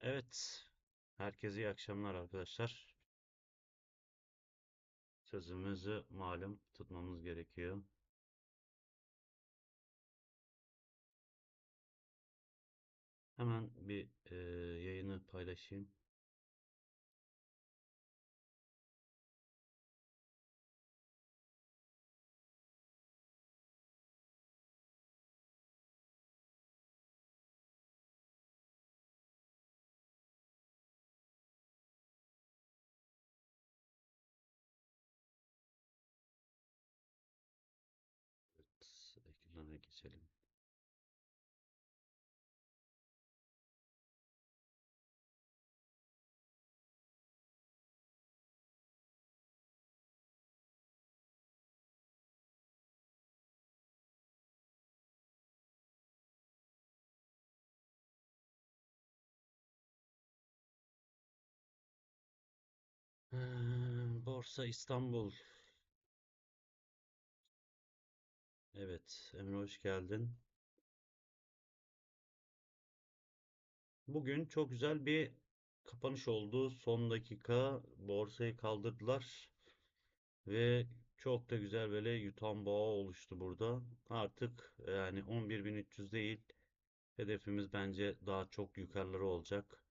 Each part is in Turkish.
Evet, herkese iyi akşamlar arkadaşlar. Sözümüzü malum tutmamız gerekiyor. Hemen bir e, yayını paylaşayım. Borsa İstanbul. Evet, Emre hoş geldin. Bugün çok güzel bir kapanış oldu. Son dakika borsayı kaldırdılar ve çok da güzel böyle yutan boğa oluştu burada. Artık yani 11.300 değil Hedefimiz bence daha çok yukarıları olacak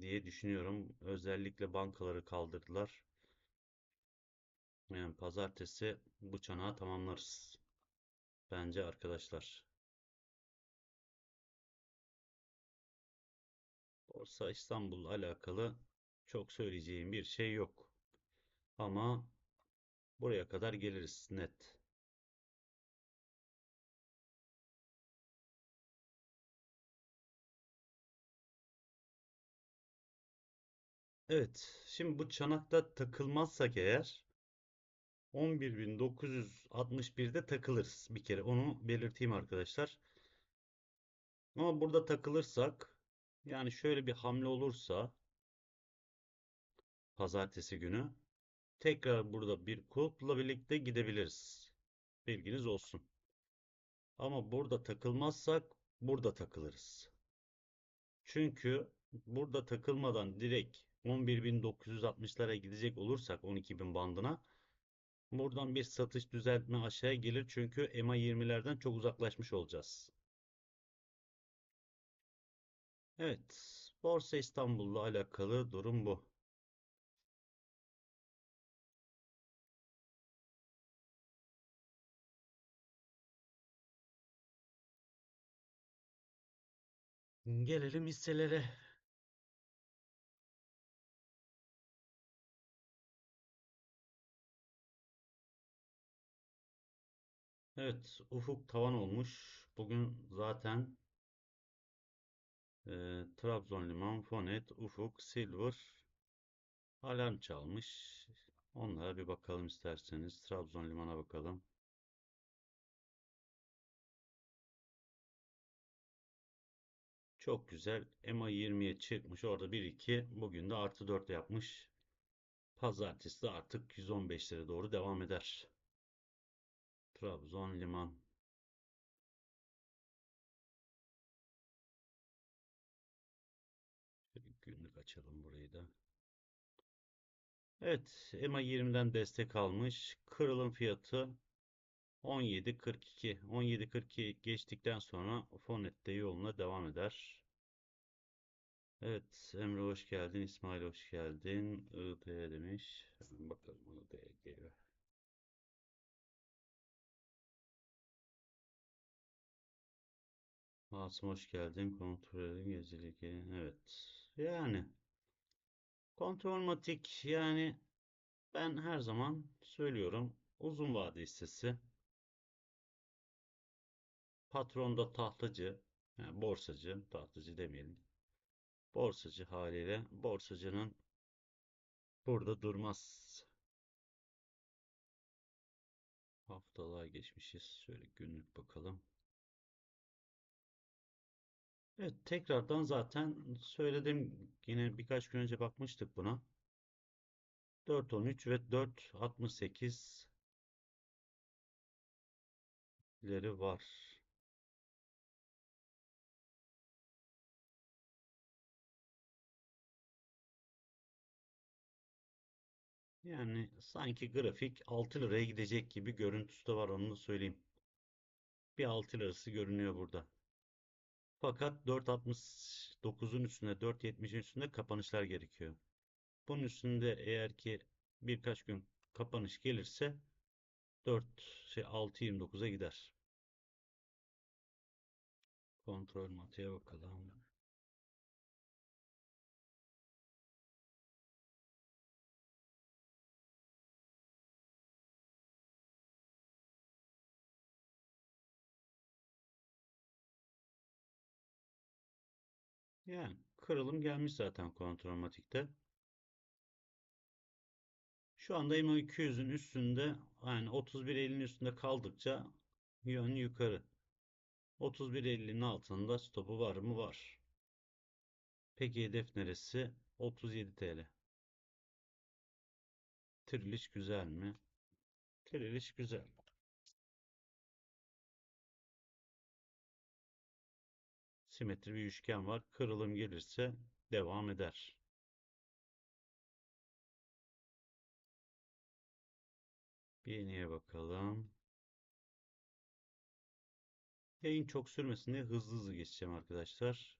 diye düşünüyorum. Özellikle bankaları kaldırdılar. Yani pazartesi bu çanağı tamamlarız. Bence arkadaşlar. Borsa İstanbul'la alakalı çok söyleyeceğim bir şey yok. Ama buraya kadar geliriz net. Evet, şimdi bu çanakta takılmazsak eğer 11.961'de takılırız bir kere. Onu belirteyim arkadaşlar. Ama burada takılırsak yani şöyle bir hamle olursa pazartesi günü tekrar burada bir kulpla birlikte gidebiliriz. Bilginiz olsun. Ama burada takılmazsak burada takılırız. Çünkü burada takılmadan direkt 11.960'lara gidecek olursak 12.000 bandına buradan bir satış düzeltme aşağıya gelir. Çünkü EMA 20'lerden çok uzaklaşmış olacağız. Evet, Borsa İstanbul'la alakalı durum bu. Gelelim hisselere. Evet, ufuk tavan olmuş. Bugün zaten e, Trabzon Liman, Fonet, Ufuk, Silver alarm çalmış. Onlara bir bakalım isterseniz. Trabzon Liman'a bakalım. Çok güzel. EMA 20'ye çıkmış. Orada 1-2. Bugün de artı 4 yapmış. Pazartesi de artık 115'lere doğru devam eder. Trabzon Liman. Günlük açalım burayı da. Evet, EMA 20'den destek almış. Kırılım fiyatı 17.42. 17.42 geçtikten sonra Fonet'te yoluna devam eder. Evet, Emre hoş geldin. İsmail hoş geldin. ID demiş. Bakalım ID'ye. Asım hoş geldin. Kontrolün gecelik. Evet. Yani kontrolmatik yani ben her zaman söylüyorum. Uzun vade hissesi. Patronda tahtacı. Yani borsacı. Tahtacı demeyelim. Borsacı haliyle borsacının burada durmaz. Haftalığa geçmişiz. Şöyle günlük bakalım Evet, tekrardan zaten söyledim. Yine birkaç gün önce bakmıştık buna. 4.13 ve 4.68 leri var. Yani sanki grafik 6 liraya gidecek gibi görüntüsü de var onu da söyleyeyim. Bir 6 lirası görünüyor burada. Fakat 4.69'un üstünde 4.70'in üstünde kapanışlar gerekiyor. Bunun üstünde eğer ki birkaç gün kapanış gelirse 4 şey 6.29'a gider. Kontrol matiğe bakalım. Yani kırılım gelmiş zaten kontrol matikte. Şu anda EMA 200'ün üstünde yani 31.50'nin üstünde kaldıkça yön yukarı. 31.50'nin altında stopu var mı? Var. Peki hedef neresi? 37 TL. Tiriliş güzel mi? Tiriliş güzel. Simetri bir üçgen var. Kırılım gelirse devam eder. Beğeniye bakalım. Yayın çok sürmesin diye hızlı hızlı geçeceğim arkadaşlar.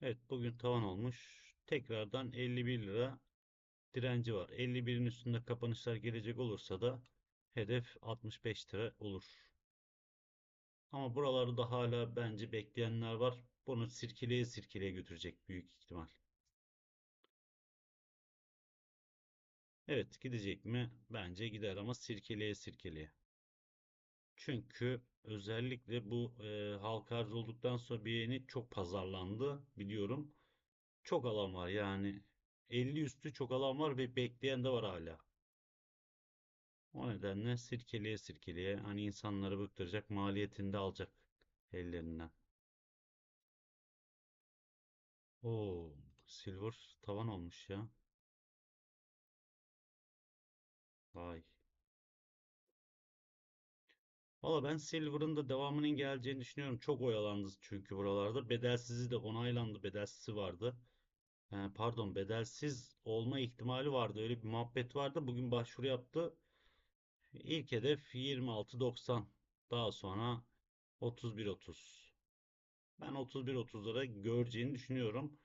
Evet bugün tavan olmuş. Tekrardan 51 lira direnci var. 51'in üstünde kapanışlar gelecek olursa da hedef 65 lira olur. Ama buralarda hala bence bekleyenler var. Bunu sirkeleye sirkeleye götürecek büyük ihtimal. Evet gidecek mi? Bence gider ama sirkeleye sirkeleye. Çünkü özellikle bu e, halka arz olduktan sonra bir yeni çok pazarlandı biliyorum. Çok alan var yani 50 üstü çok alan var ve bekleyen de var hala. O nedenle sirkeleye sirkeleye hani insanları bıktıracak maliyetini de alacak ellerinden. Oo, silver tavan olmuş ya. Vay. Valla ben Silver'ın da devamının geleceğini düşünüyorum. Çok oyalandı çünkü buralarda. Bedelsizi de onaylandı. Bedelsizi vardı. Ee, pardon, bedelsiz olma ihtimali vardı. Öyle bir muhabbet vardı. Bugün başvuru yaptı. İlk hedef 26.90. Daha sonra 31.30. Ben 31.30'lara göreceğini düşünüyorum.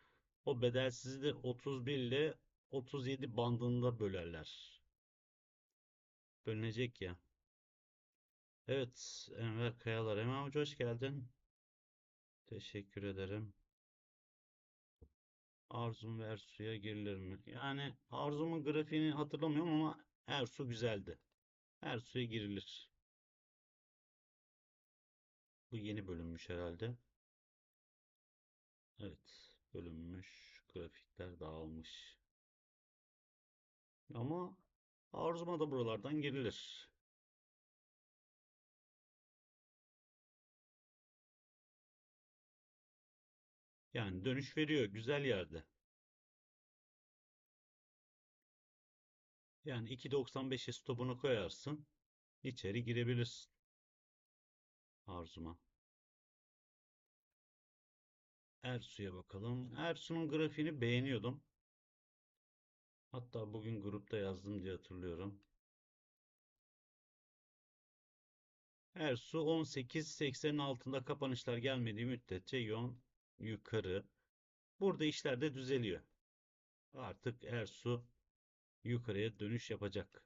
O bedelsizi de 31 ile 37 bandında bölerler. Bölünecek ya. Evet, Enver Kayalar. Emre Hoca hoş geldin. Teşekkür ederim. Arzum ve Ersu'ya girilir mi? Yani Arzum'un grafiğini hatırlamıyorum ama Ersu güzeldi. Ersu'ya girilir. Bu yeni bölünmüş herhalde. Evet, bölünmüş. Grafikler dağılmış. Ama Arzum'a da buralardan girilir. Yani dönüş veriyor güzel yerde. Yani 2.95'e stopunu koyarsın. içeri girebilirsin. Arzuma. Ersu'ya bakalım. Ersu'nun grafiğini beğeniyordum. Hatta bugün grupta yazdım diye hatırlıyorum. Ersu 18.80'in altında kapanışlar gelmediği müddetçe yön yukarı. Burada işler de düzeliyor. Artık Ersu yukarıya dönüş yapacak.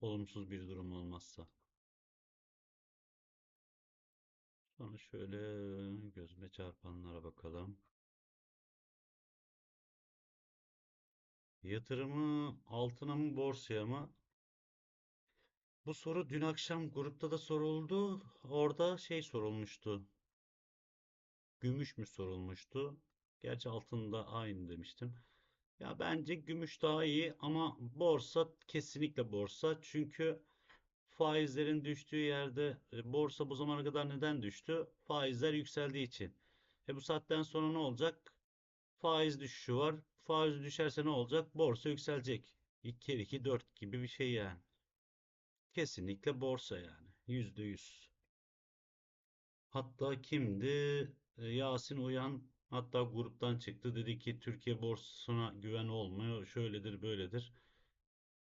Olumsuz bir durum olmazsa. Sonra şöyle gözüme çarpanlara bakalım. Yatırımı altına mı borsaya mı? Bu soru dün akşam grupta da soruldu. Orada şey sorulmuştu. Gümüş mü sorulmuştu? Gerçi altında aynı demiştim. Ya bence gümüş daha iyi ama borsa kesinlikle borsa. Çünkü faizlerin düştüğü yerde e, borsa bu zamana kadar neden düştü? Faizler yükseldiği için. E bu saatten sonra ne olacak? Faiz düşüşü var. Faiz düşerse ne olacak? Borsa yükselecek. 2 kere 2 4 gibi bir şey yani. Kesinlikle borsa yani. Yüzde yüz. Hatta kimdi? E, Yasin Uyan Hatta gruptan çıktı dedi ki Türkiye borsasına güven olmuyor. Şöyledir böyledir.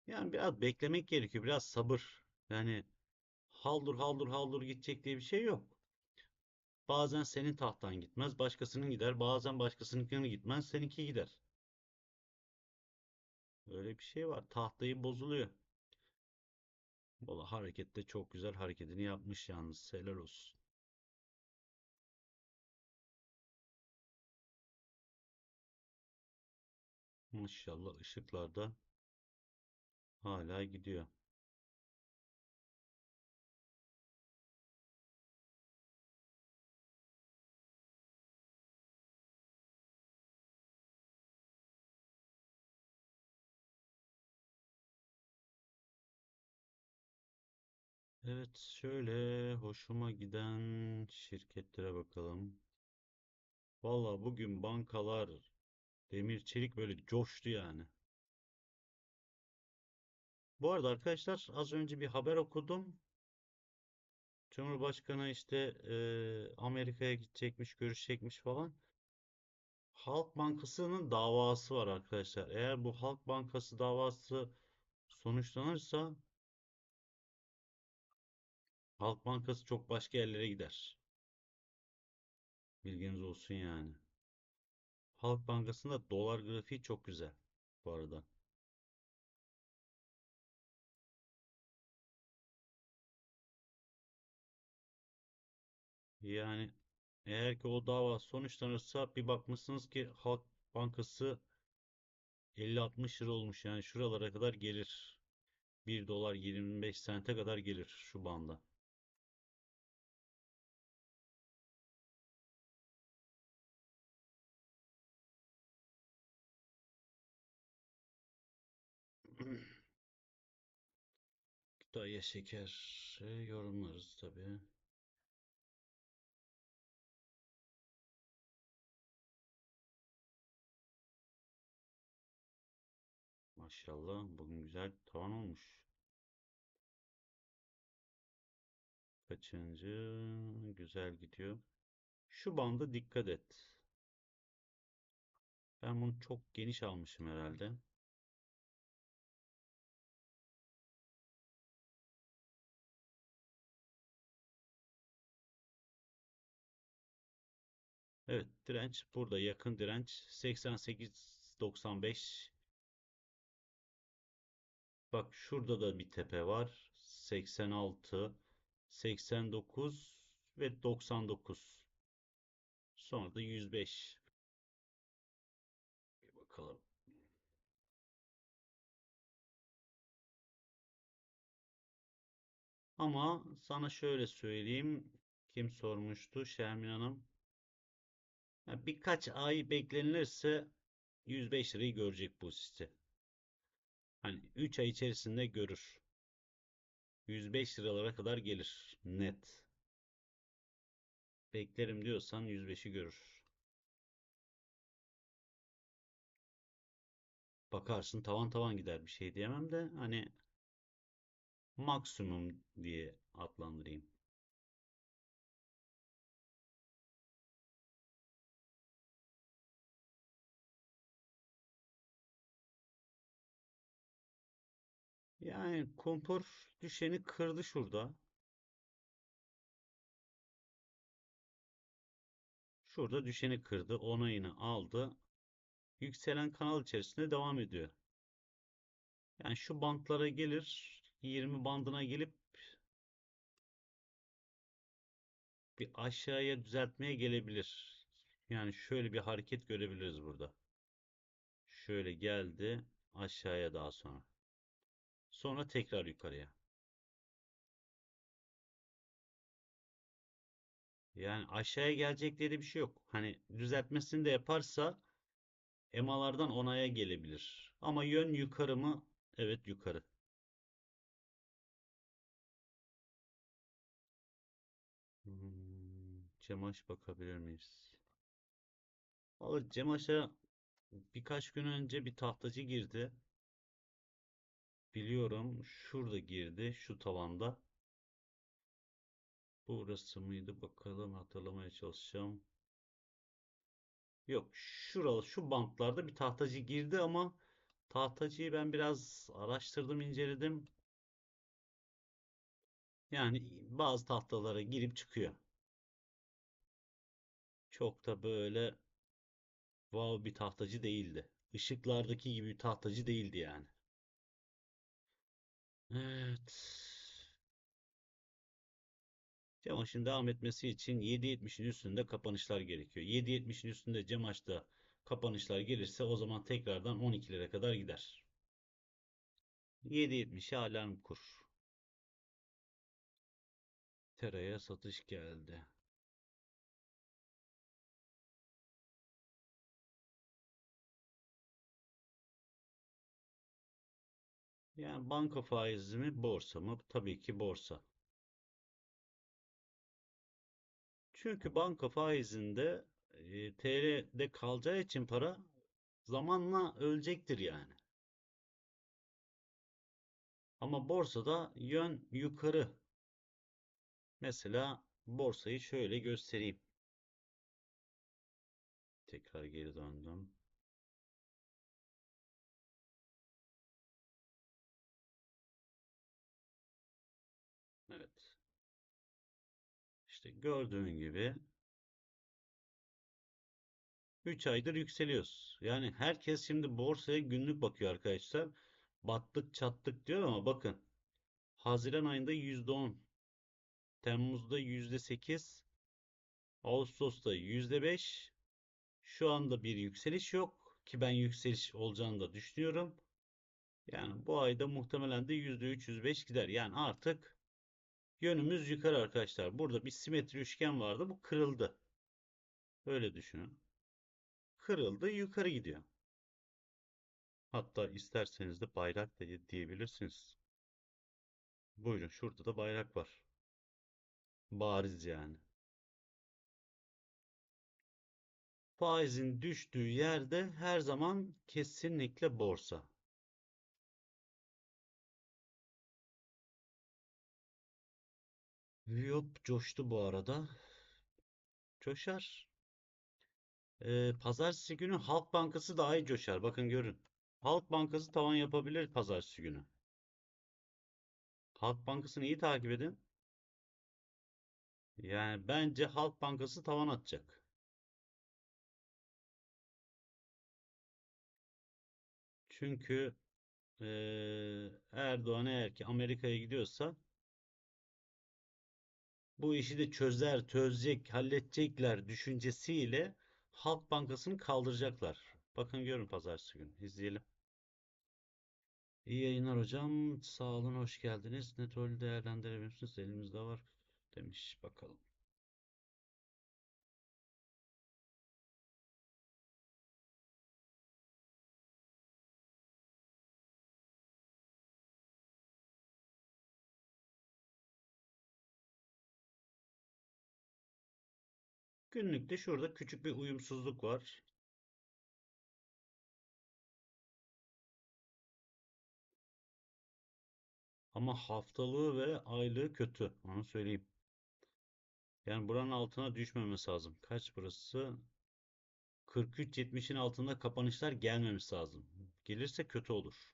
Yani biraz beklemek gerekiyor. Biraz sabır. Yani haldır haldır haldır gidecek diye bir şey yok. Bazen senin tahtan gitmez, başkasının gider. Bazen başkasınınkini gitmez, seninki gider. Öyle bir şey var. Tahtayı bozuluyor. Valla harekette çok güzel hareketini yapmış yalnız. Helal olsun. Maşallah ışıklarda hala gidiyor. Evet, şöyle hoşuma giden şirketlere bakalım. Valla bugün bankalar, demir çelik böyle coştu yani. Bu arada arkadaşlar az önce bir haber okudum. Cumhurbaşkanı işte eee, Amerika'ya gidecekmiş, görüşecekmiş falan. Halk Bankası'nın davası var arkadaşlar. Eğer bu Halk Bankası davası sonuçlanırsa Halk Bankası çok başka yerlere gider. Bilginiz olsun yani. Halk Bankası'nda dolar grafiği çok güzel bu arada. Yani eğer ki o dava sonuçlanırsa bir bakmışsınız ki Halk Bankası 50-60 lira olmuş yani şuralara kadar gelir. 1 dolar 25 sente kadar gelir şu banda. Kütahya Şeker e, yorumlarız tabii. Maşallah bugün güzel tavan olmuş. Kaçıncı? Güzel gidiyor. Şu banda dikkat et. Ben bunu çok geniş almışım herhalde. Direnç burada yakın direnç 88-95. Bak şurada da bir tepe var. 86, 89 ve 99. Sonra da 105. Bir bakalım. Ama sana şöyle söyleyeyim. Kim sormuştu? Şermin Hanım. Birkaç ay beklenilirse 105 lirayı görecek bu site. Hani 3 ay içerisinde görür. 105 liralara kadar gelir. Net. Beklerim diyorsan 105'i görür. Bakarsın tavan tavan gider bir şey diyemem de hani maksimum diye adlandırayım. Yani kumpur düşeni kırdı şurada. Şurada düşeni kırdı. Onayını aldı. Yükselen kanal içerisinde devam ediyor. Yani şu bantlara gelir. 20 bandına gelip bir aşağıya düzeltmeye gelebilir. Yani şöyle bir hareket görebiliriz burada. Şöyle geldi aşağıya daha sonra. Sonra tekrar yukarıya. Yani aşağıya gelecek diye de bir şey yok. Hani düzeltmesini de yaparsa EMA'lardan onaya gelebilir. Ama yön yukarı mı? Evet yukarı. Hmm, Cemaş bakabilir miyiz? Valla Cemaş'a birkaç gün önce bir tahtacı girdi. Biliyorum şurada girdi şu tavanda. Burası mıydı bakalım hatırlamaya çalışacağım. Yok şuralı şu bantlarda bir tahtacı girdi ama tahtacıyı ben biraz araştırdım inceledim. Yani bazı tahtalara girip çıkıyor. Çok da böyle wow bir tahtacı değildi. Işıklardaki gibi bir tahtacı değildi yani. Evet. Cemaş'ın devam etmesi için 7.70'in üstünde kapanışlar gerekiyor. 7.70'in üstünde Cemaş'ta kapanışlar gelirse o zaman tekrardan 12'lere kadar gider. 7.70'e alarm kur. Tera'ya satış geldi. Yani banka faizi mi, borsa mı? Tabii ki borsa. Çünkü banka faizinde e, TL'de kalacağı için para zamanla ölecektir yani. Ama borsada yön yukarı. Mesela borsayı şöyle göstereyim. Tekrar geri döndüm. Gördüğün gibi 3 aydır yükseliyoruz. Yani herkes şimdi borsaya günlük bakıyor arkadaşlar. Battık çattık diyor ama bakın. Haziran ayında %10, Temmuz'da %8, Ağustos'ta %5. Şu anda bir yükseliş yok ki ben yükseliş olacağını da düşünüyorum. Yani bu ayda muhtemelen de %3, %5 gider. Yani artık yönümüz yukarı arkadaşlar. Burada bir simetri üçgen vardı. Bu kırıldı. Öyle düşünün. Kırıldı, yukarı gidiyor. Hatta isterseniz de bayrak da diyebilirsiniz. Buyurun şurada da bayrak var. Bariz yani. Faizin düştüğü yerde her zaman kesinlikle borsa. Viyop coştu bu arada. Coşar. Ee, pazartesi günü Halk Bankası daha iyi coşar. Bakın görün. Halk Bankası tavan yapabilir pazartesi günü. Halk Bankası'nı iyi takip edin. Yani bence Halk Bankası tavan atacak. Çünkü eee, Erdoğan eğer ki Amerika'ya gidiyorsa bu işi de çözer, çözecek, halledecekler düşüncesiyle Halk Bankası'nı kaldıracaklar. Bakın görün pazartesi günü. izleyelim. İyi yayınlar hocam. Sağ olun, hoş geldiniz. Netrolü değerlendirebilir misiniz? Elimizde var demiş. Bakalım. Günlükte şurada küçük bir uyumsuzluk var. Ama haftalığı ve aylığı kötü. Onu söyleyeyim. Yani buranın altına düşmemesi lazım. Kaç burası? 43.70'in altında kapanışlar gelmemesi lazım. Gelirse kötü olur.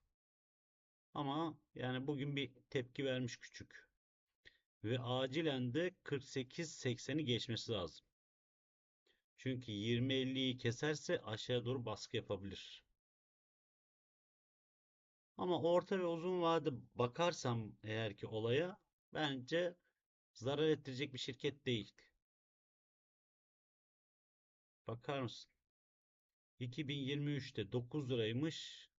Ama yani bugün bir tepki vermiş küçük. Ve acilen de 48.80'i geçmesi lazım. Çünkü 20.50'yi keserse aşağıya doğru baskı yapabilir. Ama orta ve uzun vade bakarsam eğer ki olaya bence zarar ettirecek bir şirket değil. Bakar mısın? 2023'te 9 liraymış.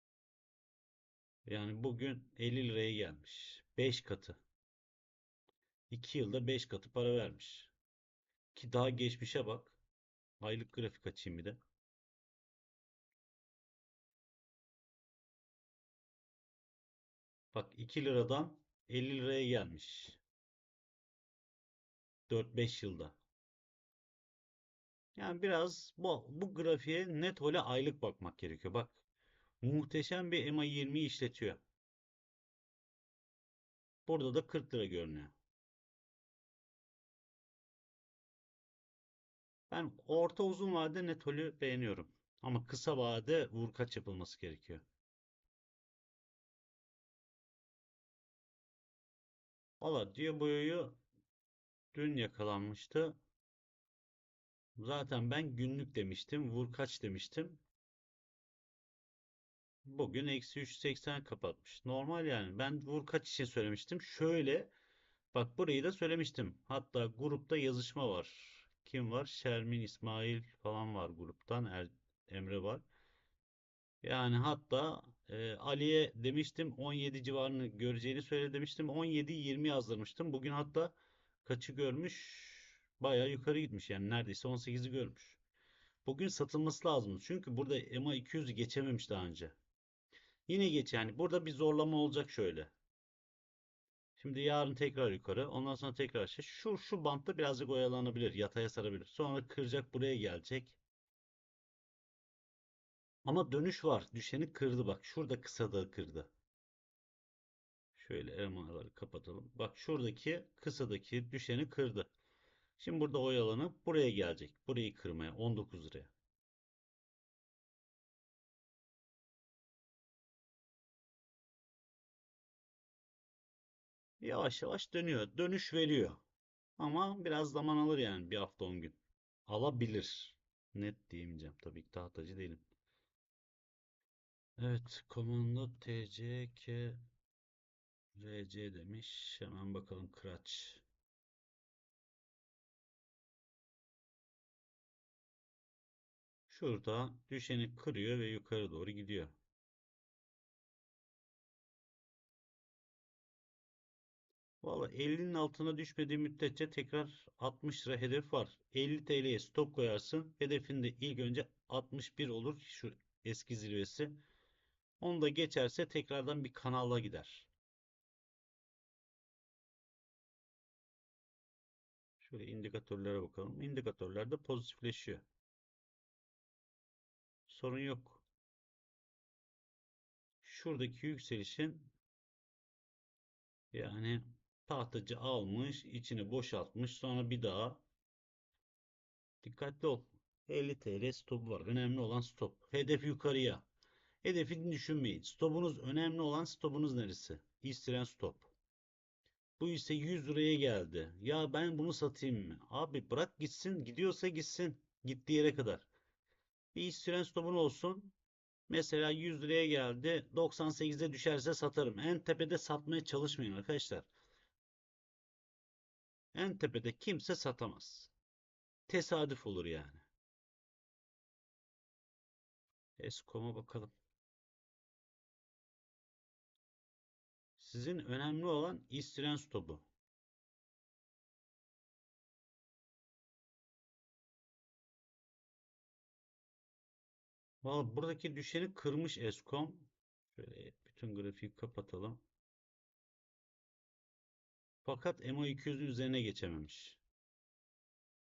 Yani bugün 50 liraya gelmiş. 5 katı. 2 yılda 5 katı para vermiş. Ki daha geçmişe bak. Aylık grafik açayım bir de. Bak 2 liradan 50 liraya gelmiş. 4-5 yılda. Yani biraz bu, bu grafiğe net öyle aylık bakmak gerekiyor. Bak muhteşem bir EMA 20 işletiyor. Burada da 40 lira görünüyor. Ben orta uzun vade Netol'ü beğeniyorum. Ama kısa vade vurkaç yapılması gerekiyor. Valla Diaboyo'yu dün yakalanmıştı. Zaten ben günlük demiştim. Vurkaç demiştim. Bugün eksi 380 kapatmış. Normal yani. Ben vurkaç için söylemiştim. Şöyle bak burayı da söylemiştim. Hatta grupta yazışma var. Kim var? Şermin, İsmail falan var gruptan. Er, Emre var. Yani hatta e, Ali'ye demiştim 17 civarını göreceğini söyle demiştim. 17-20 yazdırmıştım. Bugün hatta kaçı görmüş? Bayağı yukarı gitmiş yani neredeyse 18'i görmüş. Bugün satılması lazım. Çünkü burada EMA 200'ü geçememiş daha önce. Yine geç yani. Burada bir zorlama olacak şöyle. Şimdi yarın tekrar yukarı. Ondan sonra tekrar aşağı. Şu, şu bantta birazcık oyalanabilir. Yataya sarabilir. Sonra kıracak buraya gelecek. Ama dönüş var. Düşeni kırdı bak. Şurada kısa da kırdı. Şöyle elmaları kapatalım. Bak şuradaki kısadaki düşeni kırdı. Şimdi burada oyalanıp buraya gelecek. Burayı kırmaya 19 liraya. Yavaş yavaş dönüyor. Dönüş veriyor. Ama biraz zaman alır yani bir hafta 10 gün. Alabilir. Net diyemeyeceğim. Tabii ki tahtacı değilim. Evet. Komando TCK RC demiş. Hemen bakalım Kıraç. Şurada düşeni kırıyor ve yukarı doğru gidiyor. Valla 50'nin altına düşmediği müddetçe tekrar 60 lira hedef var. 50 TL'ye stop koyarsın. Hedefinde ilk önce 61 olur. Şu eski zirvesi. Onu da geçerse tekrardan bir kanala gider. Şöyle indikatörlere bakalım. İndikatörler de pozitifleşiyor. Sorun yok. Şuradaki yükselişin yani tahtacı almış, içini boşaltmış, sonra bir daha dikkatli ol. 50 TL stop var. Önemli olan stop. Hedef yukarıya. Hedefini düşünmeyin. Stopunuz önemli olan stopunuz neresi? İstiren stop. Bu ise 100 liraya geldi. Ya ben bunu satayım mı? Abi bırak gitsin. Gidiyorsa gitsin. Gittiği yere kadar. Bir istiren stopun olsun. Mesela 100 liraya geldi. 98'e düşerse satarım. En tepede satmaya çalışmayın arkadaşlar. En tepede kimse satamaz. Tesadüf olur yani. Eskom'a bakalım. Sizin önemli olan istiren stopu. Valla buradaki düşeni kırmış Eskom. Şöyle bütün grafiği kapatalım. Fakat EMA 200'ün üzerine geçememiş.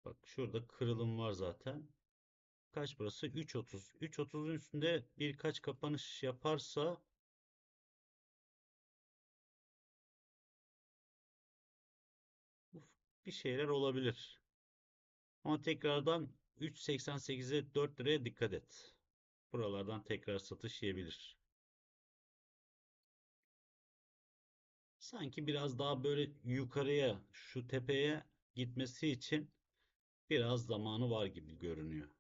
Bak şurada kırılım var zaten. Kaç burası? 3.30. 3.30'un üstünde birkaç kapanış yaparsa bir şeyler olabilir. Ama tekrardan 3.88'e 4 liraya dikkat et. Buralardan tekrar satış yiyebilir. Sanki biraz daha böyle yukarıya, şu tepeye gitmesi için biraz zamanı var gibi görünüyor.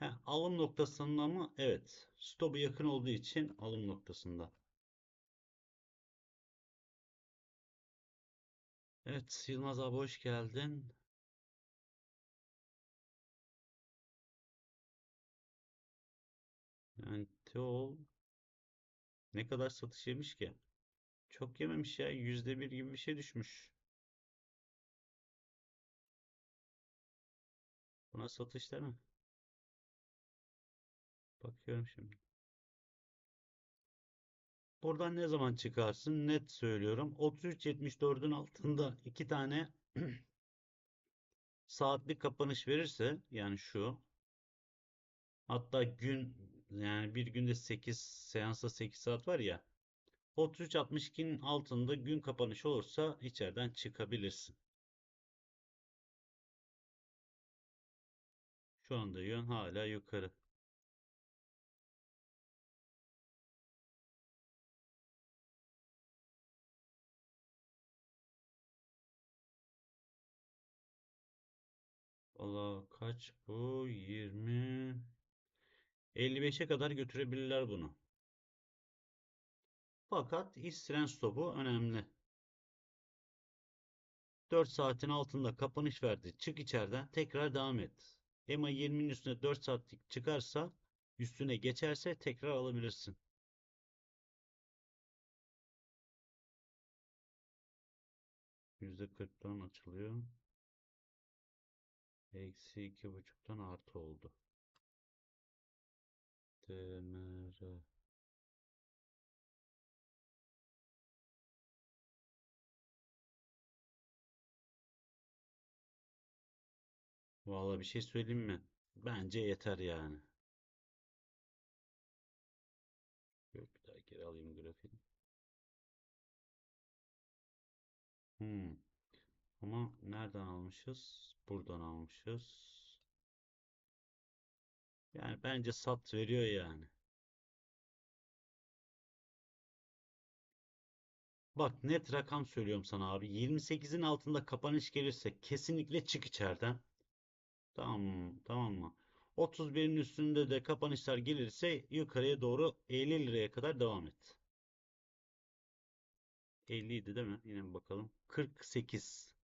He, alım noktasında mı? Evet. Stop'u yakın olduğu için alım noktasında. Evet, Yılmaz abi hoş geldin. Yani Teol ne kadar satış yemiş ki? Çok yememiş ya. Yüzde bir gibi bir şey düşmüş. Buna satış mi? Bakıyorum şimdi. Buradan ne zaman çıkarsın? Net söylüyorum. 33.74'ün altında iki tane saatlik kapanış verirse yani şu hatta gün yani bir günde 8 seansta 8 saat var ya 33.62'nin altında gün kapanışı olursa içeriden çıkabilirsin. Şu anda yön hala yukarı. Valla kaç bu? 20 55'e kadar götürebilirler bunu. Fakat istren stopu önemli. 4 saatin altında kapanış verdi. Çık içeriden tekrar devam et. EMA 20'nin üstüne 4 saatlik çıkarsa üstüne geçerse tekrar alabilirsin. %40'dan açılıyor. Eksi iki buçuktan artı oldu. DMR Vallahi bir şey söyleyeyim mi? Bence yeter yani. Yok bir daha geri alayım grafiği. Hmm. Ama nereden almışız? Buradan almışız. Yani bence sat veriyor yani. Bak net rakam söylüyorum sana abi. 28'in altında kapanış gelirse kesinlikle çık içeriden. Tamam mı? Tamam mı? 31'in üstünde de kapanışlar gelirse yukarıya doğru 50 liraya kadar devam et. 50 idi değil mi? Yine bakalım. 48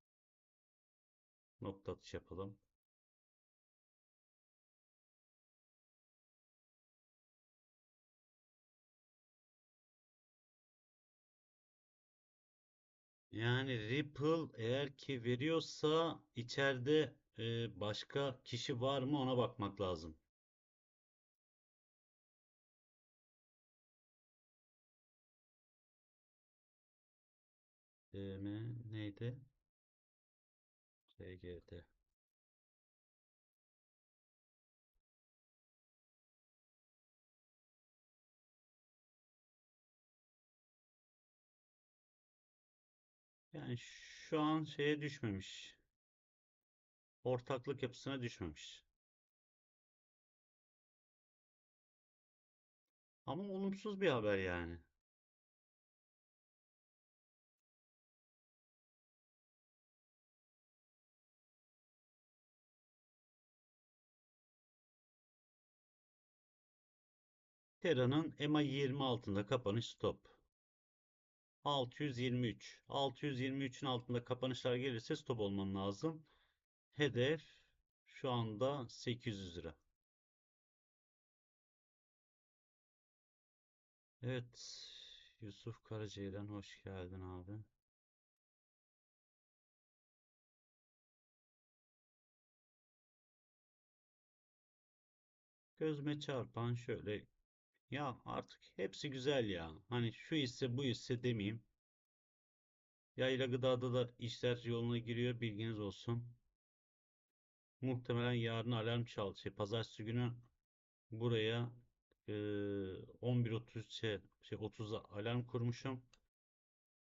nokta atış yapalım. Yani Ripple eğer ki veriyorsa içeride e, başka kişi var mı ona bakmak lazım. DM neydi? RGD. Yani şu an şeye düşmemiş. Ortaklık yapısına düşmemiş. Ama olumsuz bir haber yani. Tera'nın EMA 20 altında kapanış stop. 623. 623'ün altında kapanışlar gelirse stop olman lazım. Hedef şu anda 800 lira. Evet. Yusuf Karacay'dan hoş geldin abi. Gözüme çarpan şöyle ya artık hepsi güzel ya. Hani şu hisse bu hisse demeyeyim. Yayla gıdada da işler yoluna giriyor bilginiz olsun. Muhtemelen yarın alarm çal şey pazartesi günü buraya e, 11.30 şey, şey 30'da alarm kurmuşum.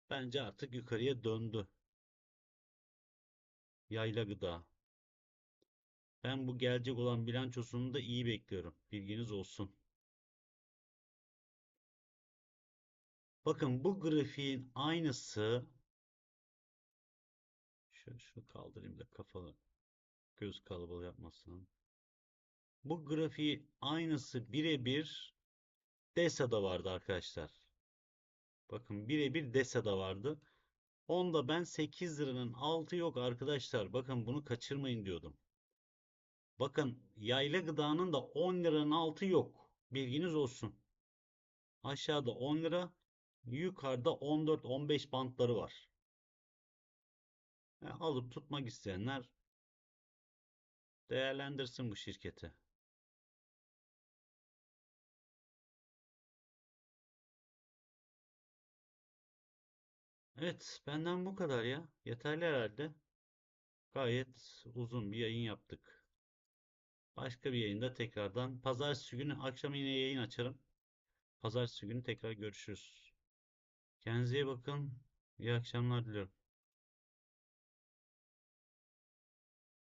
Bence artık yukarıya döndü. Yayla gıda. Ben bu gelecek olan bilançosunu da iyi bekliyorum. Bilginiz olsun. Bakın bu grafiğin aynısı şöyle şunu kaldırayım da kafalı göz kalabalığı yapmasın. Bu grafiği aynısı birebir DESA'da vardı arkadaşlar. Bakın birebir DESA'da vardı. Onda ben 8 liranın altı yok arkadaşlar. Bakın bunu kaçırmayın diyordum. Bakın yayla gıdanın da 10 liranın altı yok. Bilginiz olsun. Aşağıda 10 lira, yukarıda 14-15 bantları var. Yani alıp tutmak isteyenler değerlendirsin bu şirketi. Evet, benden bu kadar ya. Yeterli herhalde. Gayet uzun bir yayın yaptık. Başka bir yayında tekrardan. Pazartesi günü akşam yine yayın açarım. Pazartesi günü tekrar görüşürüz. Kendinize iyi bakın. İyi akşamlar diliyorum.